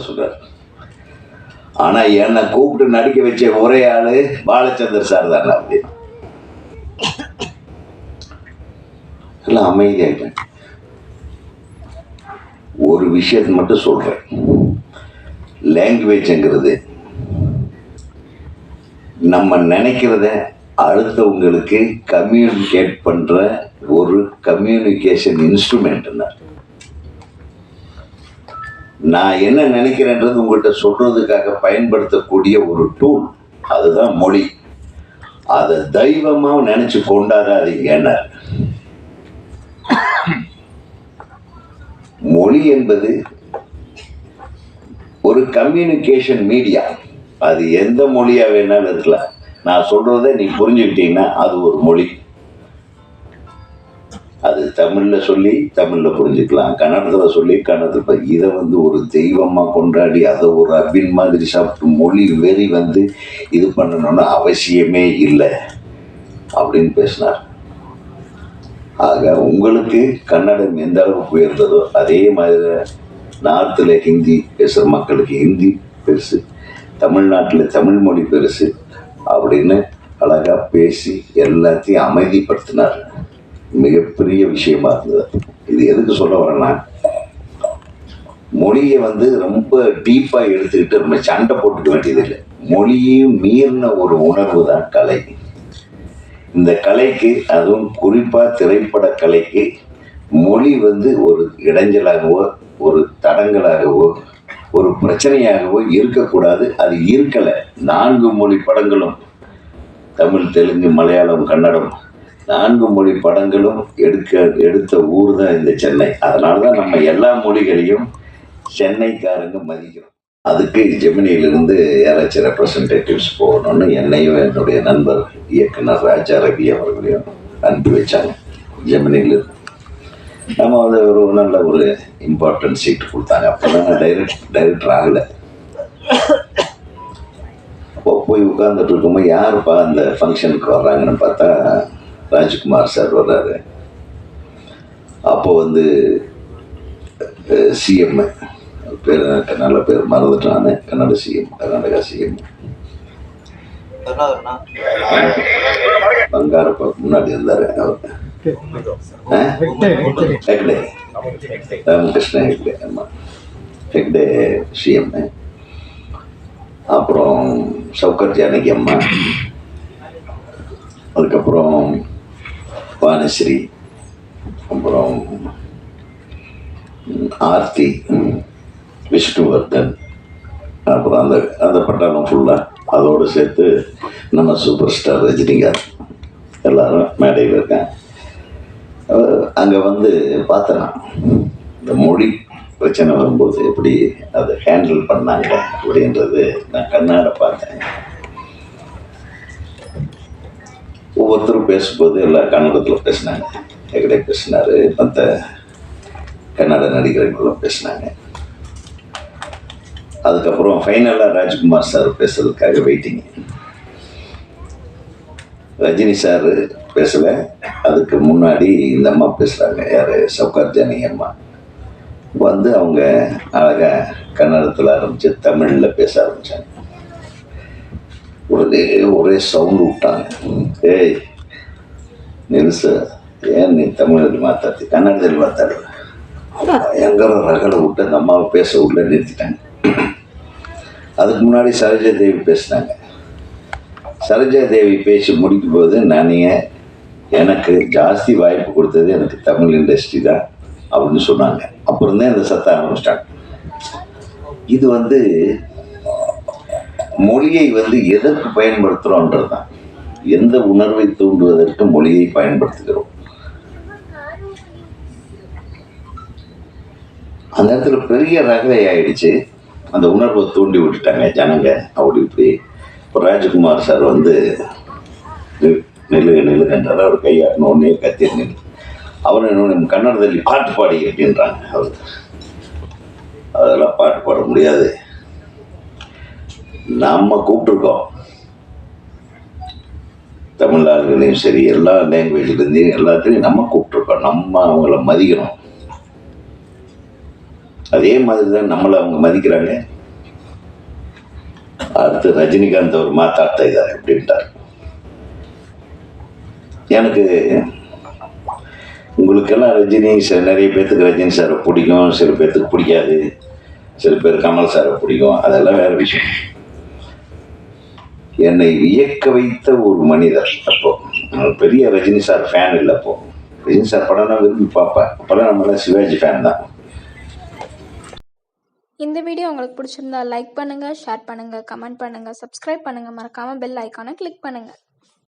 சொல்கிறார் ஆனால் என்னை கூப்பிட்டு நடிக்க வச்ச ஒரே ஆள் பாலச்சந்தர் சார் தானே அப்படி. எல்லாம் அமைதியாயிட்டேன் ஒரு விஷயத்தை மட்டும் சொல்கிறேன் லாங்குவேஜ்ங்கிறது நம்ம நினைக்கிறத அடுத்தவங்களுக்கு கம்யூனிகேட் பண்ணுற ஒரு கம்யூனிகேஷன் இன்ஸ்ட்ருமெண்ட்னா நான் என்ன நினைக்கிறேன்றது உங்கள்கிட்ட சொல்கிறதுக்காக பயன்படுத்தக்கூடிய ஒரு டூல் அதுதான் மொழி. அதை தெய்வமா நினைச்சு கொண்டாடாதீங்கன்னா. மொழி என்பது ஒரு கம்யூனிகேஷன் மீடியா அது எந்த மொழியாக வேணாலும் இருக்கலாம். நான் சொல்கிறத நீ புரிஞ்சுக்கிட்டீங்கன்னா அது ஒரு மொழி. அது தமிழில் சொல்லி தமிழில் புரிஞ்சுக்கலாம். கன்னடத்தில் சொல்லி கன்னடத்தில் இதை வந்து ஒரு தெய்வமாக கொண்டாடி அதை ஒரு அபின் மாதிரி சாப்பிட்டு மொழி வெறி வந்து இது பண்ணணும்னு அவசியமே இல்லை அப்படின்னு பேசினார். ஆக உங்களுக்கு கன்னடம் எந்த அளவுக்கு உயர்ந்ததோ அதே மாதிரி நார்த்தில் ஹிந்தி பேசுகிற மக்களுக்கு ஹிந்தி பெருசு தமிழ்நாட்டில் தமிழ் மொழி பெருசு அப்படின்னு அழகாக பேசி எல்லாத்தையும் அமைதிப்படுத்தினார். மிகப்பெரிய விஷயமா இருந்தது. இது எதுக்கு சொல்ல வரேன்னா மொழியை வந்து ரொம்ப டீப்பாக எடுத்துக்கிட்டு நம்ம சண்டை போட்டுக்க வேண்டியதில்லை மொழியையும் மீறின ஒரு உணர்வு தான் கலை. இந்த கலைக்கு அதுவும் குறிப்பாக திரைப்பட கலைக்கு மொழி வந்து ஒரு இடைஞ்சலாகவோ ஒரு தடங்களாகவோ ஒரு பிரச்சனையாகவோ இருக்கக்கூடாது. அது இருக்கலை. நான்கு மொழி படங்களும் தமிழ் தெலுங்கு மலையாளம் கன்னடம் நான்கு மொழி படங்களும் எடுக்க எடுத்த ஊர் தான் இந்த சென்னை. அதனால தான் நம்ம எல்லா மொழிகளையும் சென்னைக்காரங்க மதிக்கிறோம். அதுக்கு ஜெமினியிலிருந்து யாராச்சும் ரெப்ரசன்டேட்டிவ்ஸ் போகணும்னு என்னையும் என்னுடைய நண்பர் இயக்குனர் ராஜா ரவி அவர்களையும் அனுப்பி வச்சாங்க. ஜெமினியிலிருந்து. நம்ம வந்து ஒரு நல்ல ஒரு இம்பார்ட்டன்ட் சீட் கொடுத்தாங்க. அப்போ தான் டைரக்ட் டைரக்டர் ஆகலை. அப்போ போய் உட்காந்துட்டு இருக்கும்போது யாருப்பா அந்த ஃபங்க்ஷனுக்கு வர்றாங்கன்னு பார்த்தா ராஜ்குமார் சார் வர்றாரு. அப்போ வந்து சிஎம் பேர் நல்ல பேர் மறந்துட்டானு கன்னட சிஎம் கர்நாடகா சிஎம் பங்காரப்பா முன்னாடி இருந்தார் அவர்? ஹெக்டே. ராமகிருஷ்ண ஹெக்டே ஆமாம் ஹெக்டே சிஎம் அப்புறம் சவுக்கர் ஜானகி அம்மா. அதுக்கப்புறம் வானஸ்ரீ அப்புறம் ஆர்த்தி விஷ்ணுவர்தன் அப்புறம் அந்த அந்த பட்டாளம் ஃபுல்லாக அதோடு சேர்த்து நம்ம சூப்பர் ஸ்டார் ரஜினிகாந்த் எல்லாரும் மேடையில் இருக்கேன் அங்கே வந்து பார்த்தேன் இந்த மொழி பிரச்சனை வரும்போது எப்படி அதை ஹேண்டில் பண்ணாங்க அப்படின்றது நான் கண்ணாட பார்த்தேன். ஒவ்வொருத்தரும் பேசும்போது எல்லாம் கன்னடத்தில் பேசினாங்க. எகிட்ட பேசினாரு. மற்ற கன்னட நடிகர்களும் பேசினாங்க. அதுக்கப்புறம் ஃபைனலாக ராஜ்குமார் சார் பேசுறதுக்காக வெயிட்டிங் ரஜினி சார் பேசலை. அதுக்கு முன்னாடி இந்த அம்மா பேசுகிறாங்க யார்? சவுகார் ஜானகி அம்மா. வந்து அவங்க அழகாக கன்னடத்தில் ஆரம்பித்து தமிழில் பேச ஆரம்பித்தாங்க உடனே ஒரே சவுண்டு விட்டாங்க. ஏய் நில்சு ஏன் நீ தமிழில் மாத்தாத்தி கன்னடத்தில் மாத்தாடு பயங்கர ரகலை விட்டு அந்த அம்மாவை பேச உள்ள நிறுத்திட்டாங்க அதுக்கு முன்னாடி சரோஜா தேவி பேசினாங்க சரோஜா தேவி பேசி முடிக்கும் போது நானே எனக்கு ஜாஸ்தி வாய்ப்பு கொடுத்தது எனக்கு தமிழ் இண்டஸ்ட்ரி தான் அப்படின்னு சொன்னாங்க அப்புறம் தான் இந்த சத்த ஆரம்பிச்சிட்டாங்க இது வந்து மொழியை வந்து எதற்கு பயன்படுத்துகிறோன்றது தான் எந்த உணர்வை தூண்டுவதற்கு மொழியை பயன்படுத்துகிறோம்? அந்த இடத்துல பெரிய ரகலை ஆயிடுச்சு. அந்த உணர்வை தூண்டி விட்டுட்டாங்க ஜனங்க. அப்படி இப்படி இப்போ ராஜகுமார் சார் வந்து நி- நெல்லுங்கன்றார் அவர் கையாட்டின உடனே கத்தி நில்லு அவர் இன்னொன்று கன்னடத்தில் பாட்டு பாடி அப்படின்றாங்க அவர். அதெல்லாம் பாட்டு பாட முடியாது. நம்ம கூப்பிட்டுருக்கோம். தமிழ்நாடுகளையும் சரி எல்லா லாங்குவேஜ்லேருந்தையும் எல்லாத்துலேயும் நம்ம கூப்பிட்ருக்கோம் நம்ம அவங்கள மதிக்கணும். அதே மாதிரி தான் நம்மளை அவங்க மதிக்கிறாங்க. அடுத்து ரஜினிகாந்த் அவர் மாத்தாட்ட இதார் அப்படின்ட்டார் எனக்கு உங்களுக்கெல்லாம் ரஜினி சார் நிறைய பேர்த்துக்கு ரஜினி சாரை பிடிக்கும் சில பேர்த்துக்கு பிடிக்காது. சில பேர் கமல் சாரை பிடிக்கும் அதெல்லாம் வேறு விஷயம். என்னை வியக்க வைத்த ஒரு மனிதர் அப்போ. பெரிய ரஜினி சார் ஃபேன் இல்லை அப்போ. ரஜினி சார் படம்னா விரும்பி பார்ப்பேன். அப்போல்லாம் நம்மளாம் சிவாஜி ஃபேன் தான். இந்த வீடியோ உங்களுக்கு பிடிச்சிருந்தா லைக் பண்ணுங்கள் ஷேர் பண்ணுங்கள் கமெண்ட் பண்ணுங்கள் சப்ஸ்கிரைப் பண்ணுங்கள் மறக்காமல் பெல் ஐக்கானை கிளிக் பண்ணுங்கள்